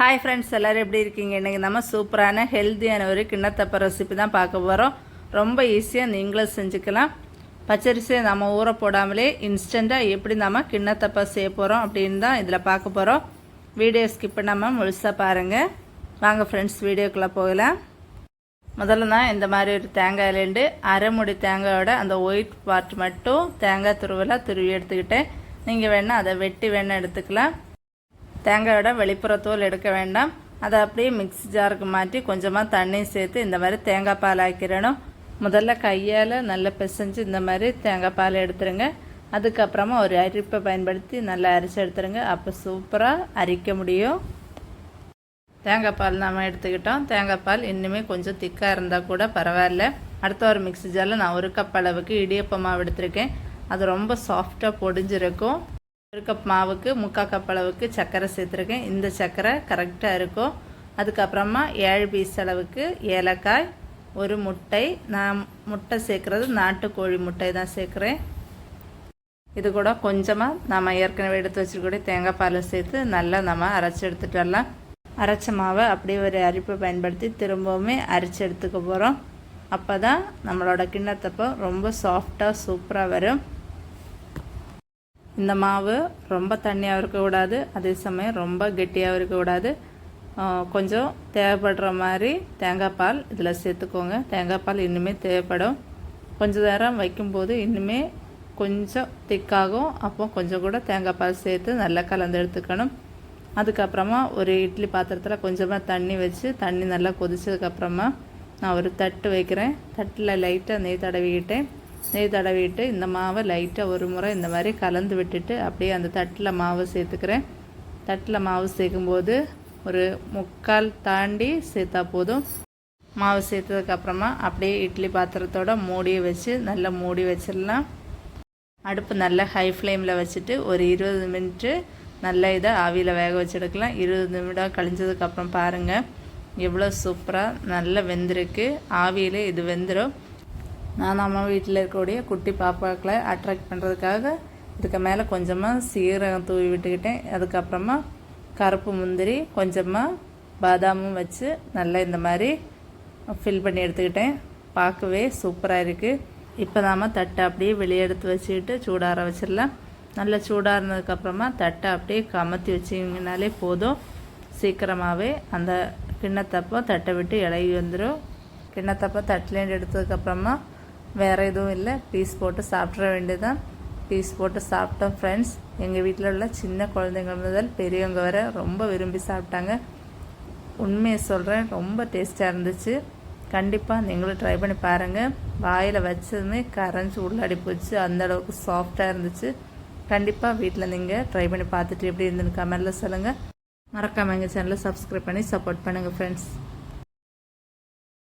Hi friends எல்லோரும் எப்படி இருக்கீங்க? இன்றைக்கி நம்ம சூப்பரான ஹெல்த்தியான ஒரு கிண்ணத்தப்பை ரெசிபி தான் பார்க்க போகிறோம் ரொம்ப ஈஸியாக நீங்களும் செஞ்சுக்கலாம். பச்சரிசியை நம்ம ஊற போடாமலே இன்ஸ்டண்ட்டாக எப்படி நம்ம கிண்ணத்தப்பை செய்ய போகிறோம் அப்படின்னு தான் இதில் பார்க்க போகிறோம் வீடியோ ஸ்கிப் பண்ணாமல் முழுசாக பாருங்கள் வாங்க ஃப்ரெண்ட்ஸ் வீடியோக்குள்ளே போகலாம். முதல்ல தான் இந்த மாதிரி ஒரு தேங்காயிலேருந்து அரை முடி தேங்காயோட அந்த ஒயிட் பார்ட் மட்டும் தேங்காய் துருவலாக துருவி எடுத்துக்கிட்டேன். நீங்கள் வேணால் அதை வெட்டி வேணால் எடுத்துக்கலாம். தேங்காயோட வெளிப்புற தோல் எடுக்க வேண்டாம். அதை அப்படியே மிக்ஸி ஜாருக்கு மாற்றி கொஞ்சமாக தண்ணி சேர்த்து இந்த மாதிரி தேங்காய் பால் ஆக்கிடணும். முதல்ல கையால் நல்லா பிசைஞ்சு இந்த மாதிரி தேங்காய் பால் எடுத்துருங்க. அதுக்கப்புறமா ஒரு அரிப்பை பயன்படுத்தி நல்லா அரிசி எடுத்துருங்க. அப்போ சூப்பராக அரிக்க முடியும். தேங்காய் பால் நம்ம எடுத்துக்கிட்டோம். தேங்காய் பால் இன்னுமே கொஞ்சம் திக்காக இருந்தால் கூட பரவாயில்ல. அடுத்த ஒரு மிக்ஸி ஜாரில் நான் ஒரு கப் அளவுக்கு இடியப்ப மாவு எடுத்திருக்கேன். அது ரொம்ப சாஃப்டாக பொடிஞ்சிருக்கும். ஒரு கப் மாவுக்கு முக்கால் கப் அளவுக்கு சர்க்கரை சேர்த்துருக்கேன். இந்த சர்க்கரை கரெக்டாக இருக்கும். அதுக்கப்புறமா ஏழு பீஸ் அளவுக்கு ஏலக்காய் ஒரு முட்டை. நான் முட்டை சேர்க்குறது நாட்டுக்கோழி முட்டை தான் சேர்க்குறேன். இது கூட கொஞ்சமாக நம்ம ஏற்கனவே எடுத்து வச்சுருக்கூடிய தேங்காய் பாலை சேர்த்து நல்லா நம்ம அரைச்சி எடுத்துகிட்டு வரலாம். அரைச்ச மாவை அப்படியே ஒரு அரிப்பை பயன்படுத்தி திரும்பவுமே அரைச்சி எடுத்துக்க போகிறோம் அப்போ தான் நம்மளோட கிண்ணத்தப்போ ரொம்ப சாஃப்டாக சூப்பராக வரும். இந்த மாவு ரொம்ப தண்ணியாகவும் இருக்கக்கூடாது அதே சமயம் ரொம்ப கெட்டியாகவும் இருக்கக்கூடாது. கொஞ்சம் தேவைப்படுற மாதிரி தேங்காய் பால் இதில் சேர்த்துக்கோங்க. தேங்காய் பால் இன்னுமே தேவைப்படும். கொஞ்சம் நேரம் வைக்கும்போது இன்னுமே கொஞ்சம் திக்காகும். அப்போ கொஞ்சம் கூட தேங்காய் பால் சேர்த்து நல்லா கலந்து எடுத்துக்கணும். அதுக்கப்புறமா ஒரு இட்லி பாத்திரத்தில் கொஞ்சமாக தண்ணி வச்சு தண்ணி நல்லா கொதிச்சதுக்கப்புறமா நான் ஒரு தட்டு வைக்கிறேன். தட்டில் லைட்டாக நெய் தடவிக்கிட்டேன். நெய் தடவிட்டு இந்த மாவை லைட்டாக ஒரு முறை இந்த மாதிரி கலந்து விட்டுட்டு அப்படியே அந்த தட்டில் மாவு சேர்த்துக்கிறேன். தட்டில் மாவு சேர்க்கும்போது ஒரு முக்கால் தாண்டி சேர்த்தா போதும். மாவு சேர்த்ததுக்கப்புறமா அப்படியே இட்லி பாத்திரத்தோட மூடியை வச்சு நல்லா மூடி வச்சிடலாம். அடுப்பு நல்லா ஹை ஃப்ளேமில் வச்சுட்டு ஒரு இருபது மினிட்டு நல்லா இதை ஆவியில் வேக வச்செடுக்கலாம் இருபது நிமிடம் கழிஞ்சதுக்கப்புறம் பாருங்கள் எவ்வளோ சூப்பராக நல்லா வெந்திருக்கு. ஆவியில் இது வெந்துடும் நான் நம்ம வீட்டில் இருக்கக்கூடிய குட்டி பாப்பாக்களை அட்ராக்ட் பண்ணுறதுக்காக இதுக்கு மேலே கொஞ்சமாக சீரகம் தூவி விட்டுக்கிட்டேன். அதுக்கப்புறமா கருப்பு முந்திரி கொஞ்சமாக பாதாமும் வச்சு நல்லா இந்த மாதிரி ஃபில் பண்ணி எடுத்துக்கிட்டேன். பார்க்கவே சூப்பராக இருக்குது இப்போ நாம் தட்டை அப்படியே வெளியே எடுத்து வச்சுக்கிட்டு சூடார வச்சிடலாம். நல்லா சூடாறினதுக்கப்புறமா தட்டை அப்படியே கமத்தி வச்சிங்கனாலே போதும். சீக்கிரமாகவே அந்த கிண்ணத்தப்போ தட்டை விட்டு இலகி வந்துடும் கிண்ணத்தப்போ தட்டிலேருந்து எடுத்ததுக்கப்புறமா வேறு எதுவும் இல்லை. பீஸ் போட்டு சாப்பிட்ற வேண்டியதான் பீஸ் போட்டு சாப்பிட்டோம் ஃப்ரெண்ட்ஸ் எங்கள் வீட்டில் உள்ள சின்ன குழந்தைங்க முதல் பெரியவங்க வர ரொம்ப விரும்பி சாப்பிட்டாங்க. உண்மையை சொல்கிறேன் ரொம்ப டேஸ்ட்டாக இருந்துச்சு. கண்டிப்பாக நீங்களும் ட்ரை பண்ணி பாருங்கள் வாயில் வச்சதுமே கரைஞ்சி உள்ளாடி போச்சு. அந்தளவுக்கு சாஃப்டாக இருந்துச்சு. கண்டிப்பாக வீட்டில் நீங்கள் ட்ரை பண்ணி பார்த்துட்டு எப்படி இருந்துன்னு கமெண்டில் சொல்லுங்கள் மறக்காமல் எங்கள் சேனலை சப்ஸ்கிரைப் பண்ணி சப்போர்ட் பண்ணுங்கள் ஃப்ரெண்ட்ஸ்